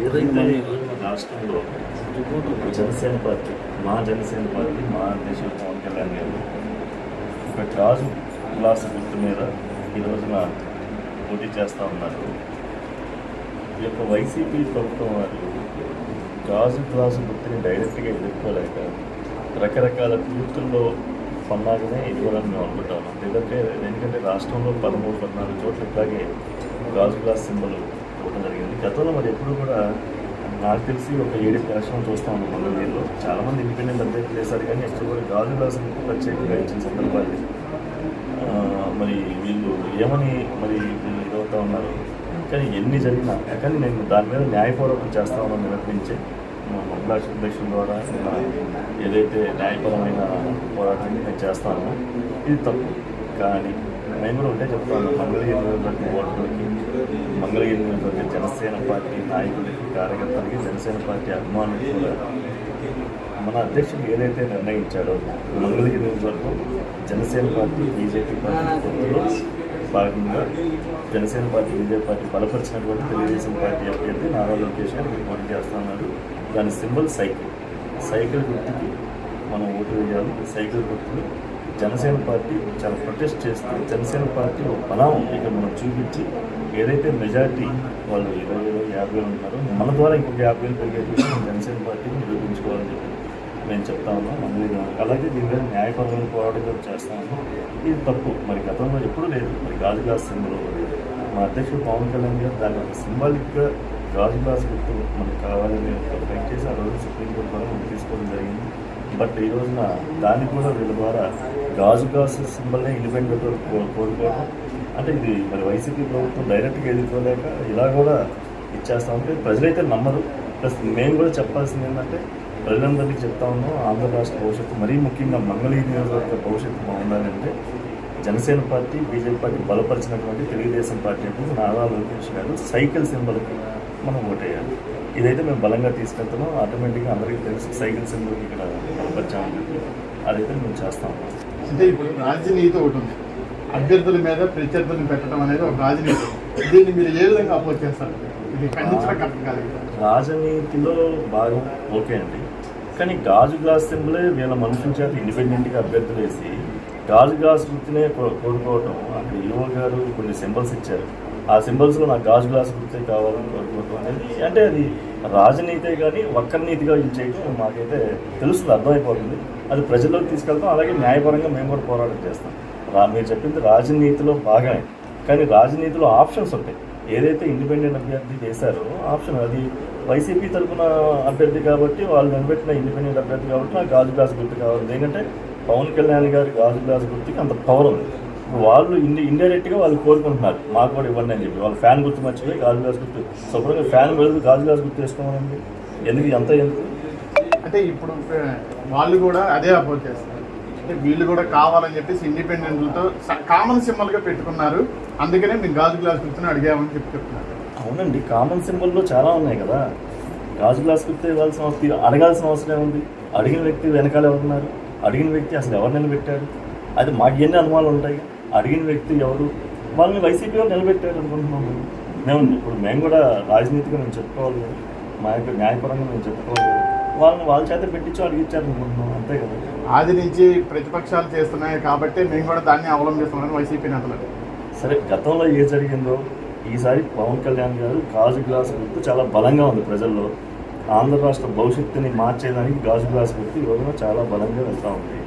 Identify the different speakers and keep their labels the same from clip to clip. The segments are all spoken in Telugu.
Speaker 1: ఏదైతే రాష్ట్రంలో జనసేన పార్టీ మా జనసేన పార్టీ మా అధ్యక్షుడు పవన్ కళ్యాణ్ గారు ఒక గాజు గ్లాస్ గుర్తు మీద ఈ రోజున పోటీ చేస్తూ ఉన్నారు. ఈ యొక్క వైసీపీ ప్రభుత్వం వారు గాజు గ్లాసు గుర్తుని డైరెక్ట్గా ఎదుర్కోలేక రకరకాల కూతుల్లో పన్నాగనే ఎదుర్కోవాలని మేము అనుకుంటాం లేదంటే ఎందుకంటే రాష్ట్రంలో పదమూడు పద్నాలుగు చోట్ల ఇట్లాగే గాజు గ్లాస్ సింబల్ ఇవ్వడం జరిగింది. గతంలో మరి ఎప్పుడు కూడా నాకు తెలిసి ఒక ఏడు ఎలక్షన్ చూస్తా ఉన్నాం మన వీళ్ళు. చాలామంది ఇండిపెండెంట్ అభ్యర్థులు చేశారు కానీ నెక్స్ట్ కూడా గాజు గ్లాస్ ప్రత్యేకంగా ఇచ్చిన సందర్భాలు మరి వీళ్ళు ఏమని మరి వీళ్ళు ఇదవుతా ఉన్నారు? కానీ ఎన్ని జరిగినా కానీ నేను దాని మీద న్యాయపూర్వకం చేస్తా ఉన్నాను నిరూపించే. మా మహిళా అధ్యక్షుల ద్వారా ఏదైతే న్యాయపరమైన పోరాటాన్ని నేను చేస్తాను ఇది తప్పు. కానీ మేము కూడా ఒకటే చెప్తాను. మంగళగిరి నియోజకవర్గ ఓటర్లకి మంగళగిరి నియోజకవర్గ జనసేన పార్టీ నాయకులకి కార్యకర్తలకి జనసేన పార్టీ అభిమానులకి కూడా మన అధ్యక్షుడు ఏదైతే నిర్ణయించాడో మంగళగిరి నియోజకవర్గం జనసేన పార్టీ బీజేపీ పార్టీ పొత్తులో భాగంగా జనసేన పార్టీ బీజేపీ పార్టీ బలపరిచినటువంటి తెలుగుదేశం పార్టీ అభ్యర్థి నారా లోకేష్ గారు ఇక్కడ పోటీ చేస్తున్నారు. దాని సింబల్ సైకిల్. సైకిల్ గుర్తుకి మనం ఓటు వేయాలి. సైకిల్ గుర్తుని జనసేన పార్టీ చాలా ప్రొటెస్ట్ చేస్తూ జనసేన పార్టీ ఒక బలం ఇక్కడ మనం చూపించి ఏదైతే మెజారిటీ వాళ్ళు ఇరవై వేలు యాభై వేలు ఉన్నారో మన ద్వారా ఇంకొక యాభై వేలు పెరిగేది జనసేన పార్టీని నిరూపించుకోవాలని చెప్పి మేము చెప్తా ఉన్నాం మంగళగిరి అలాగే దీని మీద న్యాయపరమైన పోరాటం కూడా చేస్తా ఉన్నాం ఇది తప్పు. మరి గతంలో ఎప్పుడూ లేదు. మరి గాజు గ్లాస్ సింబల్ మా అధ్యక్షుడు పవన్ కళ్యాణ్ గారు దాని ఒక సింబాలిక్గా గాజు గ్లాస్ గుర్తు మనకు కావాలని ఒక చేసి ఆ రోజు సుప్రీంకోర్టు ద్వారా మనం తీసుకోవడం జరిగింది. బట్ ఈ రోజున దాన్ని కూడా వీళ్ళ ద్వారా గాజు గాజు సింబల్నే ఇండిపెండెంట్ కోరుకోవడం అంటే ఇది మరి వైసీపీ ప్రభుత్వం డైరెక్ట్గా ఎదుర్కోలేక ఇలా కూడా ఇచ్చేస్తా ఉంటే ప్రజలైతే నమ్మరు. ప్లస్ మేము కూడా చెప్పాల్సింది ఏంటంటే ప్రజలందరికీ చెప్తా ఉన్నాం ఆంధ్ర రాష్ట్ర భవిష్యత్తు మరీ ముఖ్యంగా మంగళీ నియోజకవర్గ భవిష్యత్తు బాగుండాలంటే జనసేన పార్టీ బీజేపీ పార్టీ బలపరిచినటువంటి తెలుగుదేశం పార్టీ అంటే నారా లోకేష్ గారు సైకిల్ సింబల్కి మనం ఓటేయాలి. ఇదైతే మేము బలంగా తీసుకెళ్తున్నాం. ఆటోమేటిక్గా అందరికీ తెలుసు సైకిల్ సింబల్కి ఇక్కడ చెప్పి. అదైతే మేము చేస్తాం.
Speaker 2: అంటే ఇప్పుడు రాజనీతి ఒకటి ఉంది. అభ్యర్థుల మీద ప్రత్యర్థులను పెట్టడం అనేది ఒక రాజనీతి దీన్ని మీరు ఏ విధంగా అపోజ్ చేస్తారు? ఇది ఖండించడం కరెక్ట్ కాదు.
Speaker 1: రాజనీతిలో భాగం ఓకే అండి. కానీ గాజు గ్లాస్ సింబలే వీళ్ళ మనుషుల చేత ఇండిపెండెంట్గా అభ్యర్థులు వేసి గాజు గ్లాస్ గుర్తునే కో- కోరుకోవటం అక్కడ యువ గారు కొన్ని సింబల్స్ ఇచ్చారు. ఆ సింబల్స్లో నాకు గాజు గ్లాస్ గుర్తే కావాలని కోరుకోవటం అనేది అంటే అది రాజనీతే కానీ వక్రనీతిగా ఇది చేయడం మాకైతే తెలుస్తుంది అర్థమైపోతుంది. అది ప్రజల్లోకి తీసుకెళ్తాం అలాగే న్యాయపరంగా మేము కూడా పోరాటం చేస్తాం. రా మీరు చెప్పింది రాజనీతిలో భాగమే. కానీ రాజనీతిలో ఆప్షన్స్ ఉంటాయి. ఏదైతే ఇండిపెండెంట్ అభ్యర్థి చేశారో ఆప్షన్ అది వైసీపీ తరఫున అభ్యర్థి కాబట్టి వాళ్ళు నిలబెట్టిన ఇండిపెండెంట్ అభ్యర్థి కాబట్టి నాకు గాజు గ్లాస్ గుర్తు కావాలి. ఎందుకంటే పవన్ కళ్యాణ్ గారి గాజు గ్లాస్ గుర్తుకి అంత పవర్ ఉంది. వాళ్ళు ఇండి ఇండైరెక్ట్గా వాళ్ళు కోరుకుంటున్నారు. మాకు కూడా ఇవ్వండి అని చెప్పి. వాళ్ళ ఫ్యాన్ గుర్తు మర్చిపోయి గాజు గ్లాస్ గుర్తు. శుభ్రంగా ఫ్యాన్ బదులు గాజు గ్లాస్ గుర్తు వేసుకోమనండి. ఎందుకు ఎంత ఎందుకు?
Speaker 2: అంటే ఇప్పుడు వాళ్ళు కూడా అదే అపోజ్ చేస్తారు అంటే వీళ్ళు కూడా కావాలని చెప్పేసి ఇండిపెండెంట్లతో కామన్ సింబల్గా పెట్టుకున్నారు. అందుకనే మేము గాజు గ్లాస్ కూర్చొని అడిగామని చెప్పి చెప్తున్నారు.
Speaker 1: అవునండి. కామన్ సింబల్లో చాలా ఉన్నాయి కదా. గాజు గ్లాస్ గుర్తు ఇవ్వాల్సిన అవసరం అడగాల్సిన అవసరం ఏముంది? అడిగిన వ్యక్తి వెనకాల ఎవరున్నారు? అడిగిన వ్యక్తి అసలు ఎవరు నిలబెట్టారు అది మాకు ఎన్ని అనుమానాలు ఉంటాయి? అడిగిన వ్యక్తి ఎవరు? వాళ్ళని వైసీపీ వాళ్ళు నిలబెట్టారు అనుకుంటున్నాం మేము. ఇప్పుడు మేము కూడా రాజనీతిగా మేము చెప్పుకోవాలి మా యొక్క న్యాయపరంగా మేము చెప్పుకోవాలి వాళ్ళని వాళ్ళ చేత పెట్టించో అడిగించారు అనుకుంటున్నాం అంతే కదా.
Speaker 2: ఆది నుంచి ప్రతిపక్షాలు చేస్తున్నాయి కాబట్టి మేము కూడా దాన్ని అవలంబిస్తున్నామని వైసీపీ నేతలు.
Speaker 1: సరే గతంలో ఏ జరిగిందో? ఈసారి పవన్ కళ్యాణ్ గారు గాజు గ్లాస్ గుర్తు చాలా బలంగా ఉంది ప్రజల్లో. ఆంధ్ర రాష్ట్ర భవిష్యత్తుని మార్చేదానికి గాజు గ్లాస్ గుర్తు ఈ రోజున చాలా బలంగా వెళ్తూ ఉంది.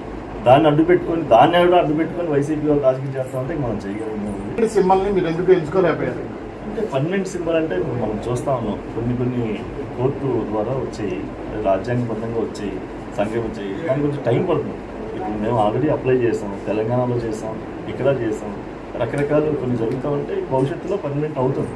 Speaker 1: దాన్ని అడ్డు పెట్టుకొని దాన్ని కూడా అడ్డు పెట్టుకొని వైసీపీ వాళ్ళు రాజకీయం చేస్తా ఉంటే మనం చేయగలిగిన
Speaker 2: సింబల్ని మీరు ఎందుకు ఎంచుకోలేకపోయారు?
Speaker 1: అంటే పర్మనెంట్ సింబల్ అంటే మనం చూస్తా ఉన్నాం. కొన్ని కొన్ని కోర్టు ద్వారా వచ్చాయి రాజ్యాంగబద్ధంగా వచ్చాయి సంఖ్య వచ్చాయి. దానికి కొంచెం టైం పడుతుంది. ఇప్పుడు మేము ఆల్రెడీ అప్లై చేసాం తెలంగాణలో చేసాం ఇక్కడ చేసాం. రకరకాలు కొన్ని జరుగుతూ ఉంటే భవిష్యత్తులో పర్మనెంట్ అవుతుంది.